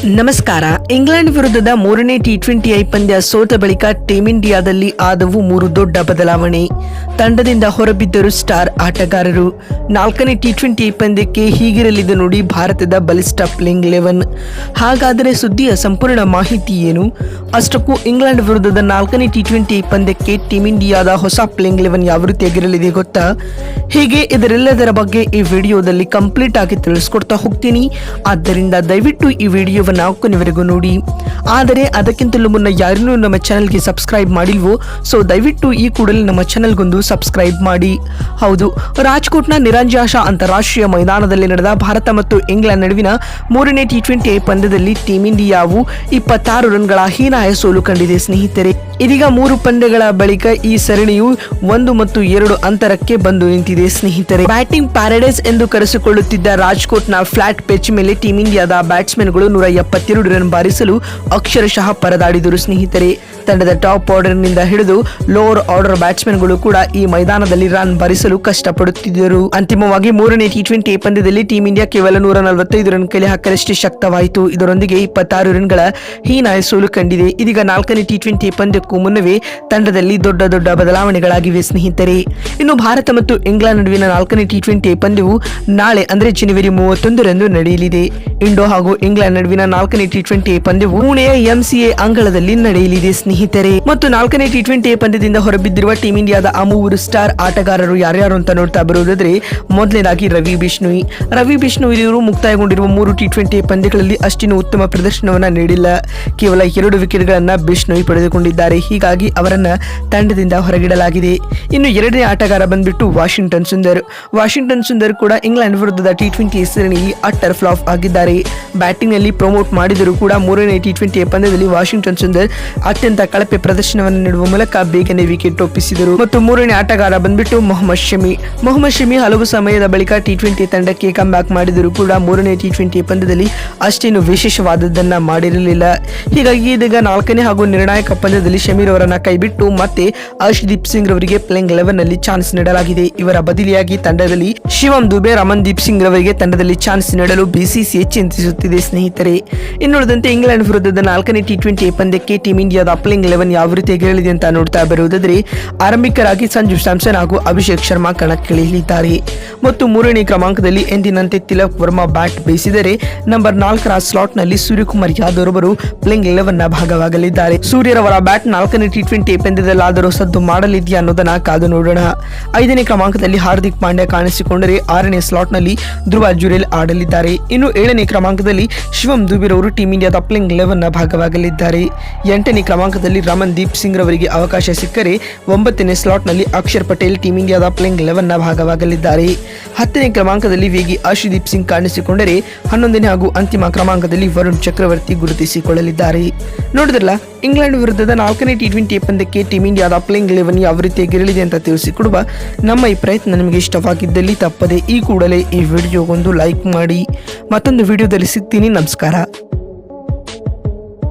ನಮಸ್ಕಾರ. ಇಂಗ್ಲೆಂಡ್ ವಿರುದ್ಧದ ಮೂರನೇ ಟಿ ಟ್ವೆಂಟಿ ಐ ಪಂದ್ಯ ಸೋತ ಬಳಿಕ ಟೀಂ ಇಂಡಿಯಾದಲ್ಲಿ ಆದವು ಮೂರು ದೊಡ್ಡ ಬದಲಾವಣೆ. ತಂಡದಿಂದ ಹೊರಬಿದ್ದರು ಸ್ಟಾರ್ ಆಟಗಾರರು. ನಾಲ್ಕನೇ ಟಿ ಟ್ವೆಂಟಿ ಐ ಪಂದ್ಯಕ್ಕೆ ಹೀಗಿರಲಿದೆ ನೋಡಿ ಭಾರತದ ಬಲಿಷ್ಠ ಪ್ಲೇಯಿಂಗ್ ಲೆವೆನ್. ಹಾಗಾದರೆ ಸುದ್ದಿಯ ಸಂಪೂರ್ಣ ಮಾಹಿತಿ ಏನು? ಅಷ್ಟಕ್ಕೂ ಇಂಗ್ಲೆಂಡ್ ವಿರುದ್ಧದ ನಾಲ್ಕನೇ ಟಿ ಟ್ವೆಂಟಿ ಐ ಪಂದ್ಯಕ್ಕೆ ಟೀಂ ಇಂಡಿಯಾದ ಹೊಸ ಪ್ಲೇಯಿಂಗ್ ಲೆವೆನ್ ಯಾವ ರೀತಿಯಾಗಿರಲಿದೆ ಗೊತ್ತಾ? ಹೀಗೆ ಇದರೆಲ್ಲದರ ಬಗ್ಗೆ ಈ ವಿಡಿಯೋದಲ್ಲಿ ಕಂಪ್ಲೀಟ್ ಆಗಿ ತಿಳಿಸ್ಕೊಡ್ತಾ ಹೋಗ್ತೀನಿ. ಆದ್ದರಿಂದ ದಯವಿಟ್ಟು ಈ ವಿಡಿಯೋವನ್ನು ಕೊನೆವರೆಗೂ ನೋಡಿ. ಆದರೆ ಅದಕ್ಕಿಂತಲೂ ಮುನ್ನ ಯಾರನ್ನೂ ನಮ್ಮ ಚಾನಲ್ಗೆ ಸಬ್ಸ್ಕ್ರೈಬ್ ಮಾಡಿಲ್ವೋ? ಸೊ ದಯವಿಟ್ಟು ಈ ಕೂಡಲೇ ನಮ್ಮ ಚಾನಲ್ಗೊಂದು ಸಬ್ಸ್ಕ್ರೈಬ್ ಮಾಡಿ. ಹೌದು, ರಾಜ್ಕೋಟ್ನ ನಿರಂಜಾಶ ಅಂತಾರಾಷ್ಟ್ರೀಯ ಮೈದಾನದಲ್ಲಿ ನಡೆದ ಭಾರತ ಮತ್ತು ಇಂಗ್ಲೆಂಡ್ ನಡುವಿನ ಮೂರನೇ ಟಿ ಟ್ವೆಂಟಿ ಪಂದ್ಯದಲ್ಲಿ ಟೀಂ ಇಂಡಿಯಾವು ಇಪ್ಪತ್ತಾರು ರನ್ಗಳ ಹೀನಾಯ ಸೋಲು ಕಂಡಿದೆ ಸ್ನೇಹಿತರೆ. ಇದೀಗ ಮೂರು ಪಂದ್ಯಗಳ ಬಳಿಕ ಈ ಸರಣಿಯು ಒಂದು ಮತ್ತು ಎರಡು ಅಂತರಕ್ಕೆ ಬಂದು ನಿಂತಿದೆ. ಸ್ನೇಹಿತರೆ, ಬ್ಯಾಟಿಂಗ್ ಪ್ಯಾರಡೈಸ್ ಎಂದು ಕರೆಸಿಕೊಳ್ಳುತ್ತಿದ್ದ ರಾಜ್ಕೋಟ್ನ ಫ್ಲಾಟ್ ಪಿಚ್ ಮೇಲೆ ಟೀಂ ಇಂಡಿಯಾದ ಬ್ಯಾಟ್ಸ್ಮನ್ಗಳು ನೂರ ಎಪ್ಪತ್ತೆರಡು ರನ್ ಬಾರಿಸಲು ಅಕ್ಷರಶಃ ಪರದಾಡಿದರು. ಸ್ನೇಹಿತರೆ, ತಂಡದ ಟಾಪ್ ಆರ್ಡರ್ನಿಂದ ಹಿಡಿದು ಲೋವರ್ ಆರ್ಡರ್ ಬ್ಯಾಟ್ಸ್ಮನ್ಗಳು ಕೂಡ ಈ ಮೈದಾನದಲ್ಲಿ ರನ್ ಬಾರಿಸಲು ಕಷ್ಟಪಡುತ್ತಿದ್ದರು. ಅಂತಿಮವಾಗಿ ಮೂರನೇ ಟಿ ಟ್ವೆಂಟಿ ಪಂದ್ಯದಲ್ಲಿ ಟೀಂ ಇಂಡಿಯಾ ಕೇವಲ ನೂರ ನಲವತ್ತೈದು ರನ್ ಕಲೆ ಹಾಕಲಷ್ಟೇ ಶಕ್ತವಾಯಿತು. ಇದರೊಂದಿಗೆ ಇಪ್ಪತ್ತಾರು ರನ್ಗಳ ಹೀನಾಯ ಸೋಲು ಕಂಡಿದೆ. ಇದೀಗ ನಾಲ್ಕನೇ ಟಿ ಟ್ವೆಂಟಿ ಪಂದ್ಯಕ್ಕೂ ಮುನ್ನವೇ ತಂಡದಲ್ಲಿ ದೊಡ್ಡ ದೊಡ್ಡ ಬದಲಾವಣೆಗಳಾಗಿವೆ, ಸ್ನೇಹಿತರೆ. ಇನ್ನು ಭಾರತ ಮತ್ತು ಇಂಗ್ಲೆಂಡ್ ನಡುವಿನ ನಾಲ್ಕನೇ ಟಿ ಟ್ವೆಂಟಿ ಪಂದ್ಯವು ನಾಳೆ, ಅಂದ್ರೆ ಜನವರಿ ಮೂವತ್ತೊಂದರಂದು ನಡೆಯಲಿದೆ. ಇಂಡೋ ಹಾಗೂ ಇಂಗ್ಲೆಂಡ್ ನಡುವಿನ ನಾಲ್ಕನೇ ಟಿ ಟ್ವೆಂಟಿ ಪಂದ್ಯವು ಪುಣೆಯ ಎಂಸಿಎ ಅಂಗಳದಲ್ಲಿ ನಡೆಯಲಿದೆ, ಸ್ನೇಹಿತರೆ. ಮತ್ತು ನಾಲ್ಕನೇ ಟಿ ಟ್ವೆಂಟಿ ಪಂದ್ಯದಿಂದ ಹೊರಬಿದ್ದಿರುವ ಟೀಂ ಇಂಡಿಯಾದ ಆ ಮೂವರು ಸ್ಟಾರ್ ಆಟಗಾರರು ಯಾರ್ಯಾರು ಅಂತ ನೋಡ್ತಾ ಬರುವುದಾದ್ರೆ, ಮೊದಲನೇದಾಗಿ ರವಿ ಬಿಷ್ಣುಯಿ. ರವಿ ಬಿಷ್ಣುಯಿ ಇವರು ಮುಕ್ತಾಯಗೊಂಡಿರುವ ಮೂರು ಟಿ ಟ್ವೆಂಟಿ ಪಂದ್ಯಗಳಲ್ಲಿ ಅಷ್ಟಿನ ಉತ್ತಮ ಪ್ರದರ್ಶನವನ್ನ ನೀಡಿಲ್ಲ. ಕೇವಲ ಎರಡು ವಿಕೆಟ್ಗಳನ್ನು ಬಿಷ್ಣುಯಿ ಪಡೆದುಕೊಂಡಿದ್ದಾರೆ. ಹೀಗಾಗಿ ಅವರನ್ನ ತಂಡದಿಂದ ಹೊರಗಿಡಲಾಗಿದೆ. ಇನ್ನು ಎರಡನೇ ಆಟಗಾರ ಬಂದ್ಬಿಟ್ಟು ವಾಷಿಂಗ್ಟನ್ ಸುಂದರ್. ವಾಷಿಂಗ್ಟನ್ ಸುಂದರ್ ಕೂಡ ಇಂಗ್ಲೆಂಡ್ ವಿರುದ್ಧದ ಟಿ ಟ್ವೆಂಟಿ ಸರಣಿಯಲ್ಲಿ ಅಟ್ಟರ್ ಫ್ಲಾಪ್ ಆಗಿದ್ದಾರೆ. ಬ್ಯಾಟಿಂಗ್ನಲ್ಲಿ ಪ್ರಮೋಟ್ ಮಾಡಿದರೂ ಕೂಡ ಮೂರನೇ ಟಿ ಟ್ವೆಂಟಿ ಪಂದ್ಯದಲ್ಲಿ ವಾಷಿಂಗ್ಟನ್ ಸುಂದರ್ ಅತ್ಯಂತ ಕಳಪೆ ಪ್ರದರ್ಶನವನ್ನು ನೀಡುವ ಮೂಲಕ ಬೇಗನೆ ವಿಕೆಟ್ ಒಪ್ಪಿಸಿದರು. ಮತ್ತು ಮೂರನೇ ಆಟಗಾರ ಬಂದ್ಬಿಟ್ಟು ಮೊಹಮ್ಮದ್ ಶಮಿ. ಮೊಹಮ್ಮದ್ ಶಮಿ ಹಲವು ಸಮಯದ ಬಳಿಕ ಟಿ ಟ್ವೆಂಟಿ ತಂಡಕ್ಕೆ ಕಮ್ ಬ್ಯಾಕ್ ಮಾಡಿದರೂ ಕೂಡ ಮೂರನೇ ಟಿ ಟ್ವೆಂಟಿ ಪಂದ್ಯದಲ್ಲಿ ಅಷ್ಟೇನು ವಿಶೇಷವಾದದ್ದನ್ನ ಮಾಡಿರಲಿಲ್ಲ. ಹೀಗಾಗಿ ಇದೀಗ ನಾಲ್ಕನೇ ಹಾಗೂ ನಿರ್ಣಾಯಕ ಪಂದ್ಯದಲ್ಲಿ ಶಮೀರ್ ಅವರನ್ನ ಕೈಬಿಟ್ಟು ಮತ್ತೆ ಅರ್ಷದೀಪ್ ಸಿಂಗ್ ರವರಿಗೆ ಪ್ಲೇಯಿಂಗ್ ಲೆವೆನ್ನಲ್ಲಿ ಚಾನ್ಸ್ ನೀಡಲಾಗಿದೆ. ಇವರ ಬದಲಿಯಾಗಿ ತಂಡದಲ್ಲಿ ಶಿವಂ ದುಬೆ, ರಮನ್ದೀಪ್ ಸಿಂಗ್ ರವರಿಗೆ ತಂಡದಲ್ಲಿ ಚಾನ್ಸ್ ನೀಡಲು ಬಿಸಿಸಿಐ ಚಿಂತಿಸುತ್ತಿದೆ ಸ್ನೇಹಿತರೆ. ಇನ್ನುಳಿದಂತೆ ಇಂಗ್ಲೆಂಡ್ ವಿರುದ್ಧದ ನಾಲ್ಕನೇ ಟಿ ಟ್ವೆಂಟಿ ಪಂದ್ಯಕ್ಕೆ ಟೀಂ ಇಂಡಿಯಾದ ಪ್ಲೇಯಿಂಗ್ ಲೆವೆನ್ ಯಾವ ರೀತಿ ರೀತಿಯಾಗಿರಲಿದೆ ಅಂತ ನೋಡ್ತಾ ಬರುವುದಾದ್ರೆ, ಆರಂಭಿಕರಾಗಿ ಸಂಜು ಸ್ಯಾಮ್ಸನ್ ಹಾಗೂ ಅಭಿಷೇಕ್ ಶರ್ಮಾ ಕಣಕ್ಕಿಳಿಯಲಿದ್ದಾರೆ. ಮತ್ತು ಮೂರನೇ ಕ್ರಮಾಂಕದಲ್ಲಿ ಎಂದಿನಂತೆ ತಿಲಕ್ ವರ್ಮಾ ಬ್ಯಾಟ್ ಬೀಸಿದರೆ ನಂಬರ್ ನಾಲ್ಕರ ಸ್ಲಾಟ್ನಲ್ಲಿ ಸೂರ್ಯಕುಮಾರ್ ಯಾದವ್ ಅವರು ಪ್ಲೇಯಿಂಗ್ನ ಭಾಗವಾಗಲಿದ್ದಾರೆ. ಸೂರ್ಯರವರ ಬ್ಯಾಟ್ ನಾಲ್ಕನೇ ಟಿ ಟ್ವೆಂಟಿ ಪಂದ್ಯದಲ್ಲಾದರೂ ಸದ್ದು ಮಾಡಲಿದೆಯಾ ಅನ್ನೋದನ್ನ ಕಾದು ನೋಡೋಣ. ಐದನೇ ಕ್ರಮಾಂಕದಲ್ಲಿ ಹಾರ್ದಿಕ್ ಪಾಂಡ್ಯ ಕಾಣಿಸಿಕೊಂಡರೆ ಆರನೇ ಸ್ಲಾಟ್ನಲ್ಲಿ ಧ್ರುವ ಜುರೇಲ್ ಆಡಲಿದ್ದಾರೆ. ಇನ್ನು ಏಳನೇ ಕ್ರಮಾಂಕದಲ್ಲಿ ಶಿವಂ ದುಬಿರವರು ಟೀಂ ಇಂಡಿಯಾದ ಲೆವೆನ್ನ ಭಾಗವಾಗಲಿದ್ದಾರೆ. ಎಂಟನೇ ಕ್ರಮಾಂಕದಲ್ಲಿ ರಮನ್ ದೀಪ್ ಸಿಂಗ್ ರವರಿಗೆ ಅವಕಾಶ ಸಿಕ್ಕರೆ ಒಂಬತ್ತನೇ ಸ್ಲಾಟ್ನಲ್ಲಿ ಅಕ್ಷರ್ ಪಟೇಲ್ ಟೀಂ ಇಂಡಿಯಾದ ಲೆವೆನ್ನ ಭಾಗವಾಗಲಿದ್ದಾರೆ. ಹತ್ತನೇ ಕ್ರಮಾಂಕದಲ್ಲಿ ವೇಗಿ ಆಶುದೀಪ್ ಸಿಂಗ್ ಕಾಣಿಸಿಕೊಂಡರೆ ಹನ್ನೊಂದನೇ ಹಾಗೂ ಅಂತಿಮ ಕ್ರಮಾಂಕದಲ್ಲಿ ವರುಣ್ ಚಕ್ರವರ್ತಿ ಗುರುತಿಸಿಕೊಳ್ಳಲಿದ್ದಾರೆ. ನೋಡಿದ್ರಲ್ಲ, ಇಂಗ್ಲೆಂಡ್ ವಿರುದ್ಧದ ನಾಲ್ಕನೇ ಟಿ ಟ್ವೆಂಟಿ ಪಂದ್ಯಕ್ಕೆ ಟೀಮ್ ಇಂಡಿಯಾದ ಪ್ಲೇಯಿಂಗ್ ಲೆವೆನ್ ಯಾವ ರೀತಿಯಾಗಿರಲಿದೆ ಅಂತ ತಿಳಿಸಿಕೊಡುವ ನಮ್ಮ ಈ ಪ್ರಯತ್ನ ನಿಮಗೆ ಇಷ್ಟವಾಗಿದ್ದಲ್ಲಿ ತಪ್ಪದೆ ಈ ಕೂಡಲೇ ಈ ವಿಡಿಯೋಗೊಂದು ಲೈಕ್ ಮಾಡಿ. ಮತ್ತೊಂದು ವಿಡಿಯೋದಲ್ಲಿ ಸಿಗ್ತೀನಿ. ನಮಸ್ಕಾರ.